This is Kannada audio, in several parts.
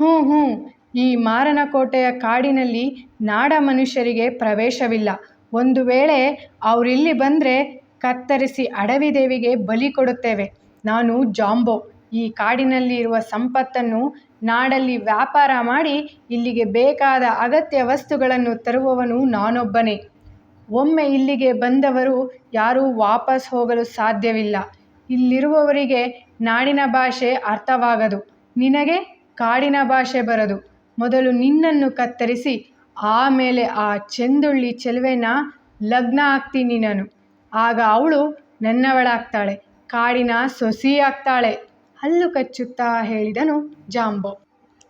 ಹ್ಞೂ ಹ್ಞೂ. ಈ ಮಾರನಕೋಟೆಯ ಕಾಡಿನಲ್ಲಿ ನಾಡ ಮನುಷ್ಯರಿಗೆ ಪ್ರವೇಶವಿಲ್ಲ. ಒಂದು ವೇಳೆ ಅವರಿಲ್ಲಿ ಬಂದರೆ ಕತ್ತರಿಸಿ ಅಡವಿ ದೇವಿಗೆ ಬಲಿ ಕೊಡುತ್ತೇವೆ. ನಾನು ಜಾಂಬೋ. ಈ ಕಾಡಿನಲ್ಲಿ ಇರುವ ಸಂಪತ್ತನ್ನು ನಾಡಲ್ಲಿ ವ್ಯಾಪಾರ ಮಾಡಿ ಇಲ್ಲಿಗೆ ಬೇಕಾದ ಅಗತ್ಯ ವಸ್ತುಗಳನ್ನು ತರುವವನು ನಾನೊಬ್ಬನೇ. ಒಮ್ಮೆ ಇಲ್ಲಿಗೆ ಬಂದವರು ಯಾರೂ ವಾಪಸ್ ಹೋಗಲು ಸಾಧ್ಯವಿಲ್ಲ. ಇಲ್ಲಿರುವವರಿಗೆ ನಾಡಿನ ಭಾಷೆ ಅರ್ಥವಾಗದು. ನಿನಗೆ? ಕಾಡಿನ ಭಾಷೆ ಬರದು. ಮೊದಲು ನಿನ್ನನ್ನು ಕತ್ತರಿಸಿ ಆಮೇಲೆ ಆ ಚೆಂದುಳ್ಳಿ ಚೆಲುವೆನ ಲಗ್ನ ಆಗ್ತೀನಿ ನಾನು ಆಗ ಅವಳು ನನ್ನವಳಾಗ್ತಾಳೆ, ಕಾಡಿನ ಸೊಸಿ ಆಗ್ತಾಳೆ ಹಲ್ಲು ಕಚ್ಚುತ್ತಾ ಹೇಳಿದನು ಜಾಂಬೋ.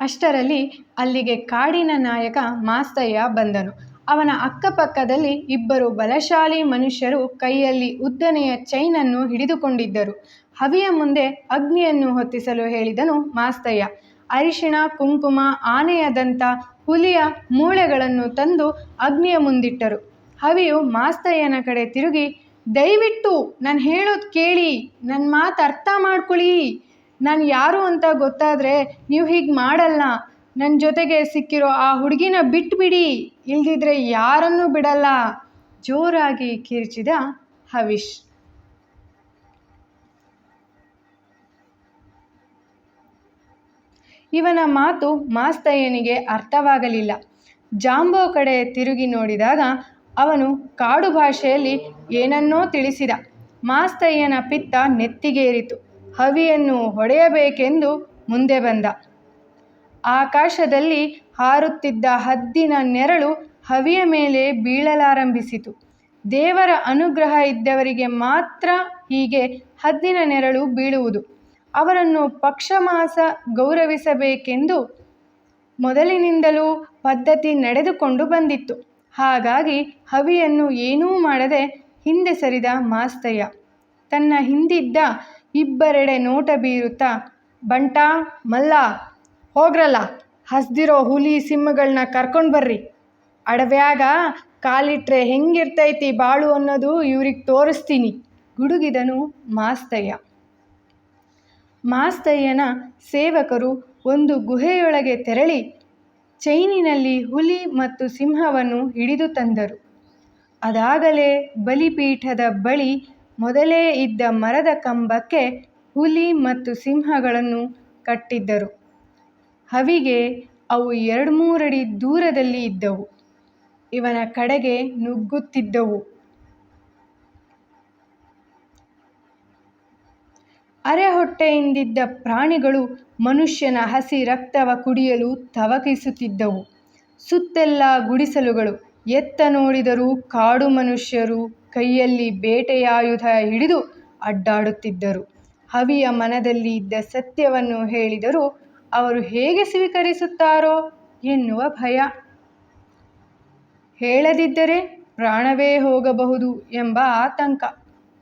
ಅಷ್ಟರಲ್ಲಿ ಅಲ್ಲಿಗೆ ಕಾಡಿನ ನಾಯಕ ಮಾಸ್ತಯ್ಯ ಬಂದನು. ಅವನ ಅಕ್ಕಪಕ್ಕದಲ್ಲಿ ಇಬ್ಬರು ಬಲಶಾಲಿ ಮನುಷ್ಯರು ಕೈಯಲ್ಲಿ ಉದ್ದನೆಯ ಚೈನನ್ನು ಹಿಡಿದುಕೊಂಡಿದ್ದರು. ಹವಿಯ ಮುಂದೆ ಅಗ್ನಿಯನ್ನು ಹೊತ್ತಿಸಲು ಹೇಳಿದನು ಮಾಸ್ತಯ್ಯ. ಅರಿಶಿಣ, ಕುಂಕುಮ ಆನೆಯ ದಂತ ಹುಲಿಯ ಮೂಳೆಗಳನ್ನು ತಂದು ಅಗ್ನಿಯ ಮುಂದಿಟ್ಟರು. ಹವಿಯು ಮಾಸ್ತಯ್ಯನ ಕಡೆ ತಿರುಗಿ, ದಯವಿಟ್ಟು ನಾನು ಹೇಳೋದು ಕೇಳಿ ನನ್ನ ಮಾತು ಅರ್ಥ ಮಾಡ್ಕೊಳ್ಳಿ. ನಾನು ಯಾರು ಅಂತ ಗೊತ್ತಾದರೆ ನೀವು ಹೀಗೆ ಮಾಡಲ್ಲ. ನನ್ನ ಜೊತೆಗೆ ಸಿಕ್ಕಿರೋ ಆ ಹುಡುಗಿನ ಬಿಟ್ಬಿಡಿ, ಇಲ್ದಿದ್ರೆ ಯಾರನ್ನೂ ಬಿಡಲ್ಲ. ಜೋರಾಗಿ ಕಿರ್ಚಿದ ಹವಿಷ್ ಇವನ ಮಾತು ಮಾಸ್ತಯ್ಯನಿಗೆ ಅರ್ಥವಾಗಲಿಲ್ಲ. ಜಾಂಬೋ ಕಡೆ ತಿರುಗಿ ನೋಡಿದಾಗ ಅವನು ಕಾಡು ಭಾಷೆಯಲ್ಲಿ ಏನನ್ನೋ ತಿಳಿಸಿದ. ಮಾಸ್ತಯ್ಯನ ಪಿತ್ತ ನೆತ್ತಿಗೇರಿತು. ಹವಿಯನ್ನು ಹೊಡೆಯಬೇಕೆಂದು ಮುಂದೆ ಬಂದ. ಆಕಾಶದಲ್ಲಿ ಹಾರುತ್ತಿದ್ದ ಹದ್ದಿನ ನೆರಳು ಹವಿಯ ಮೇಲೆ ಬೀಳಲಾರಂಭಿಸಿತು. ದೇವರ ಅನುಗ್ರಹ ಇದ್ದವರಿಗೆ ಮಾತ್ರ ಹೀಗೆ ಹದ್ದಿನ ನೆರಳು ಬೀಳುವುದು. ಅವರನ್ನು ಪಕ್ಷಮಾಸ ಗೌರವಿಸಬೇಕೆಂದು ಮೊದಲಿನಿಂದಲೂ ಪದ್ಧತಿ ನಡೆದುಕೊಂಡು ಬಂದಿತ್ತು. ಹಾಗಾಗಿ ಹವಿಯನ್ನು ಏನೂ ಮಾಡದೆ ಹಿಂದೆ ಸರಿದ ಮಾಸ್ತಯ್ಯ. ತನ್ನ ಹಿಂದಿದ್ದ ಇಬ್ಬರೆಡೆ ನೋಟ ಬೀರುತ್ತಾ, ಬಂಟ, ಮಲ್ಲ, ಹೋಗ್ರಲ್ಲ, ಹಸ್ದಿರೋ ಹುಲಿ ಸಿಂಹಗಳನ್ನ ಕರ್ಕೊಂಡು ಬರ್ರಿ. ಅಡವ್ಯಾಗ ಕಾಲಿಟ್ರೆ ಹೆಂಗಿರ್ತೈತಿ ಬಾಳು ಅನ್ನೋದು ಇವ್ರಿಗೆ ತೋರಿಸ್ತೀನಿ, ಗುಡುಗಿದನು ಮಾಸ್ತಯ್ಯ. ಮಾಸ್ತಯ್ಯನ ಸೇವಕರು ಒಂದು ಗುಹೆಯೊಳಗೆ ತೆರಳಿ ಚೈನಿನಲ್ಲಿ ಹುಲಿ ಮತ್ತು ಸಿಂಹವನ್ನು ಹಿಡಿದು ತಂದರು. ಅದಾಗಲೇ ಬಲಿಪೀಠದ ಬಳಿ ಮೊದಲೇ ಇದ್ದ ಮರದ ಕಂಬಕ್ಕೆ ಹುಲಿ ಮತ್ತು ಸಿಂಹಗಳನ್ನು ಕಟ್ಟಿದ್ದರು. ಹವಿಗೆ ಅವು ಎರಡು ಮೂರಡಿ ದೂರದಲ್ಲಿ ಇದ್ದವು. ಇವನ ಕಡೆಗೆ ನುಗ್ಗುತ್ತಿದ್ದವು. ಅರೆಹೊಟ್ಟೆಯಿಂದಿದ್ದ ಪ್ರಾಣಿಗಳು ಮನುಷ್ಯನ ಹಸಿ ರಕ್ತವ ಕುಡಿಯಲು ತವಕಿಸುತ್ತಿದ್ದವು. ಸುತ್ತೆಲ್ಲ ಗುಡಿಸಲುಗಳು. ಎತ್ತ ನೋಡಿದರೂ ಕಾಡು ಮನುಷ್ಯರು ಕೈಯಲ್ಲಿ ಬೇಟೆಯಾಯುಧ ಹಿಡಿದು ಅಡ್ಡಾಡುತ್ತಿದ್ದರು. ಹವಿಯ ಮನದಲ್ಲಿ ಇದ್ದ ಸತ್ಯವನ್ನು ಹೇಳಿದರೂ ಅವರು ಹೇಗೆ ಸ್ವೀಕರಿಸುತ್ತಾರೋ ಎನ್ನುವ ಭಯ. ಹೇಳದಿದ್ದರೆ ಪ್ರಾಣವೇ ಹೋಗಬಹುದು ಎಂಬ ಆತಂಕ.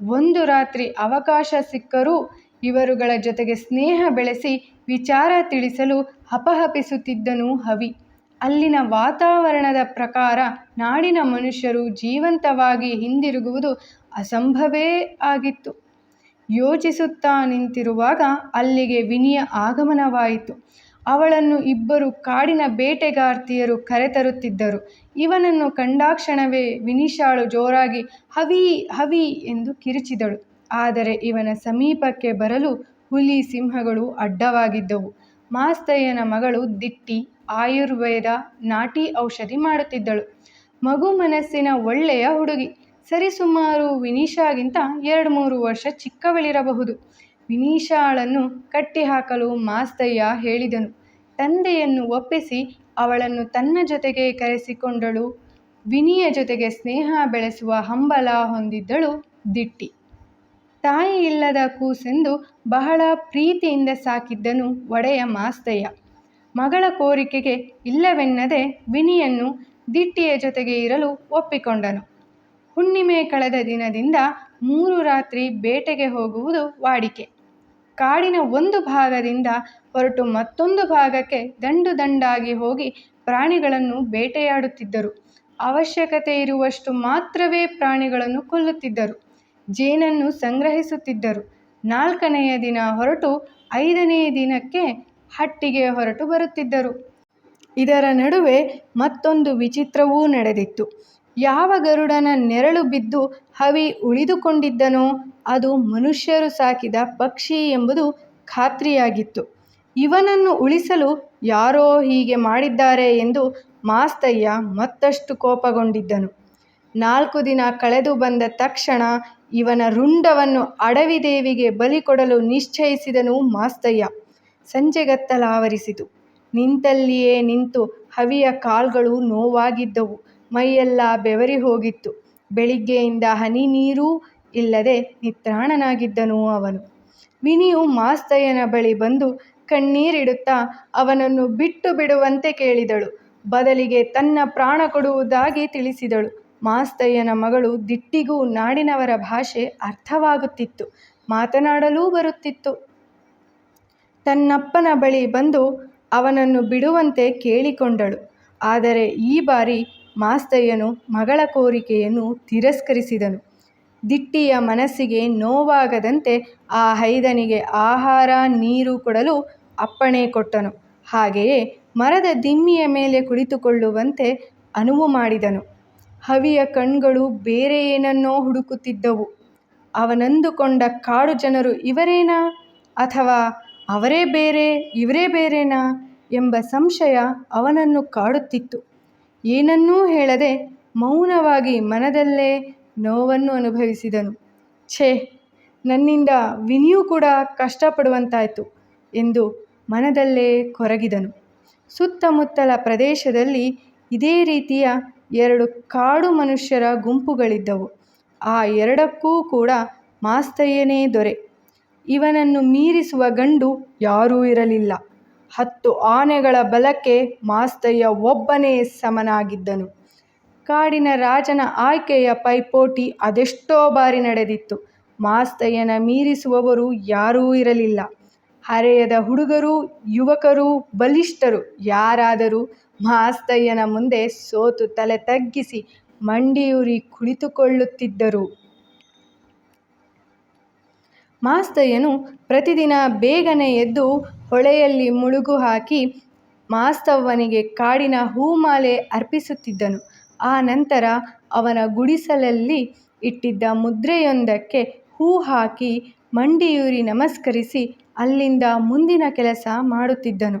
ಒಂದು ರಾತ್ರಿ ಅವಕಾಶ ಸಿಕ್ಕರೂ ಇವರುಗಳ ಜೊತೆಗೆ ಸ್ನೇಹ ಬೆಳೆಸಿ ವಿಚಾರ ತಿಳಿಸಲು ಹಪಹಪಿಸುತ್ತಿದ್ದನು ಹವಿ. ಅಲ್ಲಿನ ವಾತಾವರಣದ ಪ್ರಕಾರ ನಾಡಿನ ಮನುಷ್ಯರು ಜೀವಂತವಾಗಿ ಹಿಂದಿರುಗುವುದು ಅಸಂಭವೇ ಆಗಿತ್ತು. ಯೋಚಿಸುತ್ತಾ ನಿಂತಿರುವಾಗ ಅಲ್ಲಿಗೆ ವಿನಿಯ ಆಗಮನವಾಯಿತು. ಅವಳನ್ನು ಇಬ್ಬರು ಕಾಡಿನ ಬೇಟೆಗಾರ್ತಿಯರು ಕರೆತರುತ್ತಿದ್ದರು. ಇವನನ್ನು ಕಂಡಾಕ್ಷಣವೇ ವಿನಿಶಾಳು ಜೋರಾಗಿ, ಹವಿ ಹವಿ ಎಂದು ಕಿರುಚಿದಳು. ಆದರೆ ಇವನ ಸಮೀಪಕ್ಕೆ ಬರಲು ಹುಲಿ ಸಿಂಹಗಳು ಅಡ್ಡವಾಗಿದ್ದವು. ಮಾಸ್ತಯ್ಯನ ಮಗಳು ದಿಟ್ಟಿ ಆಯುರ್ವೇದ ನಾಟಿ ಔಷಧಿ ಮಾಡುತ್ತಿದ್ದಳು. ಮಗು ಮನಸ್ಸಿನ ಒಳ್ಳೆಯ ಹುಡುಗಿ. ಸರಿಸುಮಾರು ವಿನೀಶಾಗಿಂತ ಎರಡು ಮೂರು ವರ್ಷ ಚಿಕ್ಕವಳಿರಬಹುದು. ವಿನೀಶಾಳನ್ನು ಕಟ್ಟಿಹಾಕಲು ಮಾಸ್ತಯ್ಯ ಹೇಳಿದನು. ತಂದೆಯನ್ನು ಒಪ್ಪಿಸಿ ಅವಳನ್ನು ತನ್ನ ಜೊತೆಗೆ ಕರೆಸಿಕೊಂಡಳು. ವಿನಿಯ ಜೊತೆಗೆ ಸ್ನೇಹ ಬೆಳೆಸುವ ಹಂಬಲ ಹೊಂದಿದ್ದಳು ದಿಟ್ಟಿ. ತಾಯಿ ಇಲ್ಲದ ಕೂಸೆಂದು ಬಹಳ ಪ್ರೀತಿಯಿಂದ ಸಾಕಿದ್ದನು ಒಡೆಯ ಮಾಸ್ತಯ್ಯ. ಮಗಳ ಕೋರಿಕೆಗೆ ಇಲ್ಲವೆನ್ನದೆ ವಿನಿಯನ್ನು ದಿಟ್ಟಿಯ ಜೊತೆಗೆ ಇರಲು ಒಪ್ಪಿಕೊಂಡನು. ಹುಣ್ಣಿಮೆ ಕಳೆದ ದಿನದಿಂದ ಮೂರು ರಾತ್ರಿ ಬೇಟೆಗೆ ಹೋಗುವುದು ವಾಡಿಕೆ. ಕಾಡಿನ ಒಂದು ಭಾಗದಿಂದ ಹೊರಟು ಮತ್ತೊಂದು ಭಾಗಕ್ಕೆ ದಂಡು ದಂಡಾಗಿ ಹೋಗಿ ಪ್ರಾಣಿಗಳನ್ನು ಬೇಟೆಯಾಡುತ್ತಿದ್ದರು. ಅವಶ್ಯಕತೆ ಇರುವಷ್ಟು ಮಾತ್ರವೇ ಪ್ರಾಣಿಗಳನ್ನು ಕೊಲ್ಲುತ್ತಿದ್ದರು. ಜೇನನ್ನು ಸಂಗ್ರಹಿಸುತ್ತಿದ್ದರು. ನಾಲ್ಕನೆಯ ದಿನ ಹೊರಟು ಐದನೆಯ ದಿನಕ್ಕೆ ಹಟ್ಟಿಗೆ ಹೊರಟು ಬರುತ್ತಿದ್ದರು. ಇದರ ನಡುವೆ ಮತ್ತೊಂದು ವಿಚಿತ್ರವೂ ನಡೆದಿತ್ತು. ಯಾವ ಗರುಡನ ನೆರಳು ಬಿದ್ದು ಹವಿ ಉಳಿದುಕೊಂಡಿದ್ದನೋ ಅದು ಮನುಷ್ಯರು ಸಾಕಿದ ಪಕ್ಷಿ ಎಂಬುದು ಖಾತ್ರಿಯಾಗಿತ್ತು. ಇವನನ್ನು ಉಳಿಸಲು ಯಾರೋ ಹೀಗೆ ಮಾಡಿದ್ದಾರೆ ಎಂದು ಮಾಸ್ತಯ್ಯ ಮತ್ತಷ್ಟು ಕೋಪಗೊಂಡಿದ್ದನು. ನಾಲ್ಕು ದಿನ ಕಳೆದು ಬಂದ ತಕ್ಷಣ ಇವನ ರುಂಡವನ್ನು ಅಡವಿದೇವಿಗೆ ಬಲಿ ಕೊಡಲು ನಿಶ್ಚಯಿಸಿದನು ಮಾಸ್ತಯ್ಯ. ಸಂಜೆಗತ್ತಲಾವರಿಸಿತು ನಿಂತಲ್ಲಿಯೇ ನಿಂತು ಹವಿಯ ಕಾಲ್ಗಳು ನೋವಾಗಿದ್ದವು. ಮೈಯೆಲ್ಲ ಬೆವರಿ ಹೋಗಿತ್ತು. ಬೆಳಿಗ್ಗೆಯಿಂದ ಹನಿ ನೀರೂ ಇಲ್ಲದೆ ನಿತ್ರಾಣನಾಗಿದ್ದನು ಅವನು. ವಿನಿಯು ಮಾಸ್ತಯ್ಯನ ಬಳಿ ಬಂದು ಕಣ್ಣೀರಿಡುತ್ತಾ ಅವನನ್ನು ಬಿಟ್ಟು ಬಿಡುವಂತೆ ಕೇಳಿದಳು. ಬದಲಿಗೆ ತನ್ನ ಪ್ರಾಣ ಕೊಡುವುದಾಗಿ ತಿಳಿಸಿದಳು. ಮಾಸ್ತಯ್ಯನ ಮಗಳು ದಿಟ್ಟಿಗೂ ನಾಡಿನವರ ಭಾಷೆ ಅರ್ಥವಾಗುತ್ತಿತ್ತು, ಮಾತನಾಡಲೂ ಬರುತ್ತಿತ್ತು. ತನ್ನಪ್ಪನ ಬಳಿ ಬಂದು ಅವನನ್ನು ಬಿಡುವಂತೆ ಕೇಳಿಕೊಂಡಳು. ಆದರೆ ಈ ಬಾರಿ ಮಾಸ್ತಯ್ಯನು ಮಗಳ ಕೋರಿಕೆಯನ್ನು ತಿರಸ್ಕರಿಸಿದನು. ದಿಟ್ಟಿಯ ಮನಸ್ಸಿಗೆ ನೋವಾಗದಂತೆ ಆ ಹೈದನಿಗೆ ಆಹಾರ, ನೀರು ಕೊಡಲು ಅಪ್ಪಣೆ ಕೊಟ್ಟನು. ಹಾಗೆಯೇ ಮರದ ದಿಮ್ಮಿಯ ಮೇಲೆ ಕುಳಿತುಕೊಳ್ಳುವಂತೆ ಅನುವು ಮಾಡಿದನು. ಹವಿಯ ಕಣ್ಗಳು ಬೇರೆ ಏನನ್ನೋ ಹುಡುಕುತ್ತಿದ್ದವು. ಅವನಂದುಕೊಂಡ ಕಾಡು ಜನರು ಇವರೇನಾ? ಅಥವಾ ಅವರೇ ಬೇರೆ, ಇವರೇ ಬೇರೆನಾ? ಎಂಬ ಸಂಶಯ ಅವನನ್ನು ಕಾಡುತ್ತಿತ್ತು. ಏನನ್ನೂ ಹೇಳದೆ ಮೌನವಾಗಿ ಮನದಲ್ಲೇ ನೋವನ್ನು ಅನುಭವಿಸಿದನು. ಛೇ, ನನ್ನಿಂದ ವಿನಿಯೂ ಕೂಡ ಕಷ್ಟಪಡುವಂತಾಯಿತು ಎಂದು ಮನದಲ್ಲೇ ಕೊರಗಿದನು. ಸುತ್ತಮುತ್ತಲ ಪ್ರದೇಶದಲ್ಲಿ ಇದೇ ರೀತಿಯ ಎರಡು ಕಾಡು ಮನುಷ್ಯರ ಗುಂಪುಗಳಿದ್ದವು. ಆ ಎರಡಕ್ಕೂ ಕೂಡ ಮಾಸ್ತಯ್ಯನೇ ದೊರೆ. ಇವನನ್ನು ಮೀರಿಸುವ ಗಂಡು ಯಾರೂ ಇರಲಿಲ್ಲ. ಹತ್ತು ಆನೆಗಳ ಬಲಕ್ಕೆ ಮಾಸ್ತಯ್ಯ ಒಬ್ಬನೇ ಸಮನಾಗಿದ್ದನು. ಕಾಡಿನ ರಾಜನ ಆಯ್ಕೆಯ ಪೈಪೋಟಿ ಅದೆಷ್ಟೋ ಬಾರಿ ನಡೆದಿತ್ತು. ಮಾಸ್ತಯ್ಯನ ಮೀರಿಸುವವರು ಯಾರೂ ಇರಲಿಲ್ಲ. ಹರೆಯದ ಹುಡುಗರು, ಯುವಕರು, ಬಲಿಷ್ಠರು ಯಾರಾದರೂ ಮಾಸ್ತಯ್ಯನ ಮುಂದೆ ಸೋತು ತಲೆ ತಗ್ಗಿಸಿ ಮಂಡಿಯೂರಿ ಕುಳಿತುಕೊಳ್ಳುತ್ತಿದ್ದರು. ಮಾಸ್ತಯ್ಯನು ಪ್ರತಿದಿನ ಬೇಗನೆ ಎದ್ದು ಹೊಳೆಯಲ್ಲಿ ಮುಳುಗು ಹಾಕಿ ಮಾಸ್ತವ್ವನಿಗೆ ಕಾಡಿನ ಹೂಮಾಲೆ ಅರ್ಪಿಸುತ್ತಿದ್ದನು. ಆ ನಂತರ ಅವನ ಗುಡಿಸಲಲ್ಲಿ ಇಟ್ಟಿದ್ದ ಮುದ್ರೆಯೊಂದಕ್ಕೆ ಹೂ ಹಾಕಿ ಮಂಡಿಯೂರಿ ನಮಸ್ಕರಿಸಿ ಅಲ್ಲಿಂದ ಮುಂದಿನ ಕೆಲಸ ಮಾಡುತ್ತಿದ್ದನು.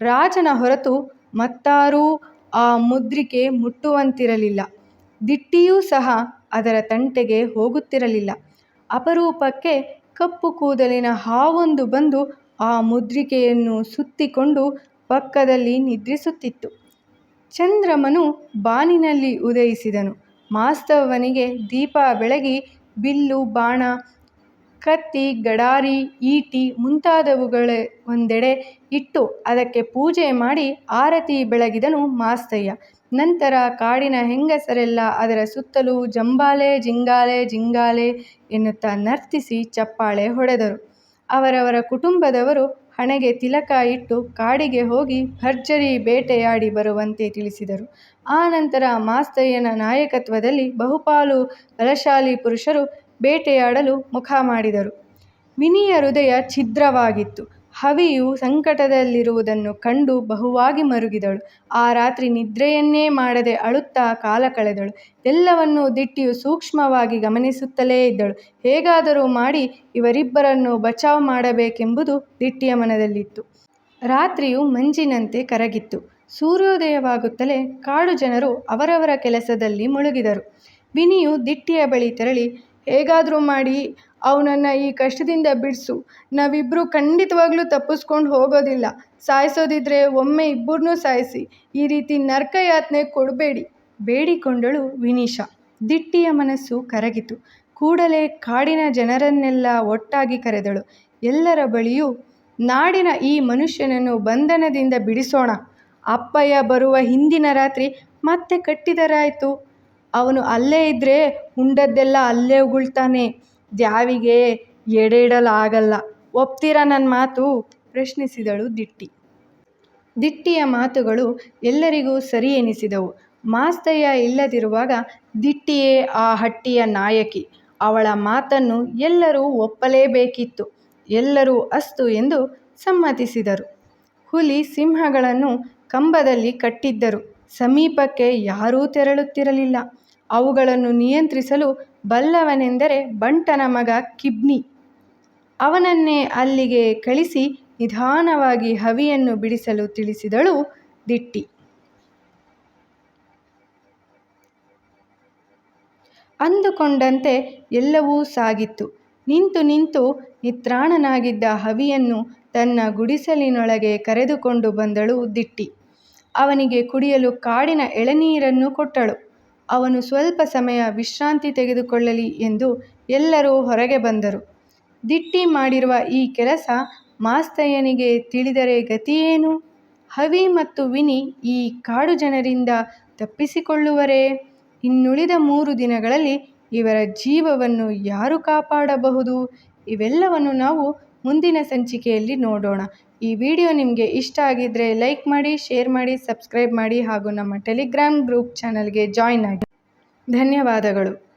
ರಾಜನ ಹೊರತು ಮತ್ತಾರೂ ಆ ಮುದ್ರಿಕೆ ಮುಟ್ಟುವಂತಿರಲಿಲ್ಲ. ದಿಟ್ಟಿಯೂ ಸಹ ಅದರ ತಂಟೆಗೆ ಹೋಗುತ್ತಿರಲಿಲ್ಲ. ಅಪರೂಪಕ್ಕೆ ಕಪ್ಪು ಕೂದಲಿನ ಹಾವೊಂದು ಬಂದು ಆ ಮುದ್ರಿಕೆಯನ್ನು ಸುತ್ತಿಕೊಂಡು ಪಕ್ಕದಲ್ಲಿ ನಿದ್ರಿಸುತ್ತಿತ್ತು. ಚಂದ್ರಮನು ಬಾನಿನಲ್ಲಿ ಉದಯಿಸಿದನು. ಮಾಸ್ತವನಿಗೆ ದೀಪ ಬೆಳಗಿ, ಬಿಲ್ಲು, ಬಾಣ ಕತ್ತಿ, ಗಡಾರಿ, ಈಟಿ ಮುಂತಾದವುಗಳ ಒಂದೆಡೆ ಇಟ್ಟು ಅದಕ್ಕೆ ಪೂಜೆ ಮಾಡಿ ಆರತಿ ಬೆಳಗಿದನು ಮಾಸ್ತಯ್ಯ. ನಂತರ ಕಾಡಿನ ಹೆಂಗಸರೆಲ್ಲ ಅದರ ಸುತ್ತಲೂ ಜಂಬಾಲೆ, ಜಿಂಗಾಲೆ ಜಿಂಗಾಲೆ ಎನ್ನುತ್ತಾ ನರ್ತಿಸಿ ಚಪ್ಪಾಳೆ ಹೊಡೆದರು. ಅವರವರ ಕುಟುಂಬದವರು ಹಣೆಗೆ ತಿಲಕ ಇಟ್ಟು ಕಾಡಿಗೆ ಹೋಗಿ ಭರ್ಜರಿ ಬೇಟೆಯಾಡಿ ಬರುವಂತೆ ತಿಳಿಸಿದರು. ಆ ನಂತರ ಮಾಸ್ತಯ್ಯನ ನಾಯಕತ್ವದಲ್ಲಿ ಬಹುಪಾಲು ಬಲಶಾಲಿ ಪುರುಷರು ಬೇಟೆಯಾಡಲು ಮುಖ ಮಾಡಿದರು. ವಿನಿಯ ಹೃದಯ ಛಿದ್ರವಾಗಿತ್ತು. ಹವಿಯು ಸಂಕಟದಲ್ಲಿರುವುದನ್ನು ಕಂಡು ಬಹುವಾಗಿ ಮರುಗಿದಳು. ಆ ರಾತ್ರಿ ನಿದ್ರೆಯನ್ನೇ ಮಾಡದೆ ಅಳುತ್ತಾ ಕಾಲ ಕಳೆದಳು. ಎಲ್ಲವನ್ನೂ ದಿಟ್ಟಿಯು ಸೂಕ್ಷ್ಮವಾಗಿ ಗಮನಿಸುತ್ತಲೇ ಇದ್ದಳು. ಹೇಗಾದರೂ ಮಾಡಿ ಇವರಿಬ್ಬರನ್ನು ಬಚಾವ್ ಮಾಡಬೇಕೆಂಬುದು ದಿಟ್ಟಿಯ ಮನದಲ್ಲಿತ್ತು. ರಾತ್ರಿಯು ಮಂಜಿನಂತೆ ಕರಗಿತ್ತು. ಸೂರ್ಯೋದಯವಾಗುತ್ತಲೇ ಕಾಡು ಜನರು ಅವರವರ ಕೆಲಸದಲ್ಲಿ ಮುಳುಗಿದರು. ವಿನಿಯು ದಿಟ್ಟಿಯ ಬಳಿ ತೆರಳಿ ಹೇಗಾದರೂ ಮಾಡಿ, ಅವನನ್ನು ಈ ಕಷ್ಟದಿಂದ ಬಿಡಿಸು. ನಾವಿಬ್ಬರೂ ಖಂಡಿತವಾಗ್ಲೂ ತಪ್ಪಿಸ್ಕೊಂಡು ಹೋಗೋದಿಲ್ಲ. ಸಾಯಿಸೋದಿದ್ರೆ ಒಮ್ಮೆ ಇಬ್ಬರನ್ನೂ ಸಾಯಿಸಿ. ಈ ರೀತಿ ನರಕಯಾತನೆ ಕೊಡಬೇಡಿ. ಬೇಡಿಕೊಂಡಳು ವಿನೀಶ. ದಿಟ್ಟಿಯ ಮನಸ್ಸು ಕರಗಿತು. ಕೂಡಲೇ ಕಾಡಿನ ಜನರನ್ನೆಲ್ಲ ಒಟ್ಟಾಗಿ ಕರೆದಳು. ಎಲ್ಲರ ಬಳಿಯೂ, ನಾಡಿನ ಈ ಮನುಷ್ಯನನ್ನು ಬಂಧನದಿಂದ ಬಿಡಿಸೋಣ. ಅಪ್ಪಯ್ಯ ಬರುವ ಹಿಂದಿನ ರಾತ್ರಿ ಮತ್ತೆ ಕಟ್ಟಿದರಾಯ್ತು. ಅವನು ಅಲ್ಲೇ ಇದ್ದರೆ ಉಂಡದ್ದೆಲ್ಲ ಅಲ್ಲೇ ಉಗುಳ್ತಾನೆ. ದ್ಯಾವಿಗೆ ಎಡೆ ಇಡಲಾಗಲ್ಲ ಒಪ್ತೀರಾ ನನ್ನ ಮಾತು? ಪ್ರಶ್ನಿಸಿದಳು ದಿಟ್ಟಿ. ದಿಟ್ಟಿಯ ಮಾತುಗಳು ಎಲ್ಲರಿಗೂ ಸರಿ ಎನಿಸಿದವು. ಮಾಸ್ತಯ್ಯ ಇಲ್ಲದಿರುವಾಗ ದಿಟ್ಟಿಯೇ ಆ ಹಟ್ಟಿಯ ನಾಯಕಿ. ಅವಳ ಮಾತನ್ನು ಎಲ್ಲರೂ ಒಪ್ಪಲೇಬೇಕಿತ್ತು. ಎಲ್ಲರೂ ಅಸ್ತು ಎಂದು ಸಮ್ಮತಿಸಿದರು. ಹುಲಿ ಸಿಂಹಗಳನ್ನು ಕಂಬದಲ್ಲಿ ಕಟ್ಟಿದ್ದರು. ಸಮೀಪಕ್ಕೆ ಯಾರೂ ತೆರಳುತ್ತಿರಲಿಲ್ಲ. ಅವುಗಳನ್ನು ನಿಯಂತ್ರಿಸಲು ಬಲ್ಲವನೆಂದರೆ ಬಂಟನ ಮಗ ಕಿಬ್ನಿ. ಅವನನ್ನೇ ಅಲ್ಲಿಗೆ ಕಳಿಸಿ ನಿಧಾನವಾಗಿ ಹವಿಯನ್ನು ಬಿಡಿಸಲು ತಿಳಿಸಿದಳು ದಿಟ್ಟಿ. ಅಂದುಕೊಂಡಂತೆ ಎಲ್ಲವೂ ಸಾಗಿತ್ತು. ನಿಂತು ನಿಂತು ನಿತ್ರಾಣನಾಗಿದ್ದ ಹವಿಯನ್ನು ತನ್ನ ಗುಡಿಸಲಿನೊಳಗೆ ಕರೆದುಕೊಂಡು ಬಂದಳು ದಿಟ್ಟಿ. ಅವನಿಗೆ ಕುಡಿಯಲು ಕಾಡಿನ ಎಳನೀರನ್ನು ಕೊಟ್ಟಳು. ಅವನು ಸ್ವಲ್ಪ ಸಮಯ ವಿಶ್ರಾಂತಿ ತೆಗೆದುಕೊಳ್ಳಲಿ ಎಂದು ಎಲ್ಲರೂ ಹೊರಗೆ ಬಂದರು. ದಿಟ್ಟಿ ಮಾಡಿರುವ ಈ ಕೆಲಸ ಮಾಸ್ತಯ್ಯನಿಗೆ ತಿಳಿದರೆ ಗತಿಯೇನು? ಹವಿ ಮತ್ತು ವಿನಿ ಈ ಕಾಡು ಜನರಿಂದ ತಪ್ಪಿಸಿಕೊಳ್ಳುವರೇ? ಇನ್ನುಳಿದ ಮೂರು ದಿನಗಳಲ್ಲಿ ಇವರ ಜೀವವನ್ನು ಯಾರು ಕಾಪಾಡಬಹುದು? ಇವೆಲ್ಲವನ್ನು ನಾವು ಮುಂದಿನ ಸಂಚಿಕೆಯಲ್ಲಿ ನೋಡೋಣ. ಈ ವಿಡಿಯೋ ನಿಮಗೆ ಇಷ್ಟ ಆಗಿದ್ರೆ ಲೈಕ್ ಮಾಡಿ, ಶೇರ್ ಮಾಡಿ, ಸಬ್ಸ್ಕ್ರೈಬ್ ಮಾಡಿ ಹಾಗೂ ನಮ್ಮ ಟೆಲಿಗ್ರಾಮ್ ಗ್ರೂಪ್ ಚಾನಲ್ಗೆ ಜಾಯ್ನ್ ಆಗಿ. ಧನ್ಯವಾದಗಳು.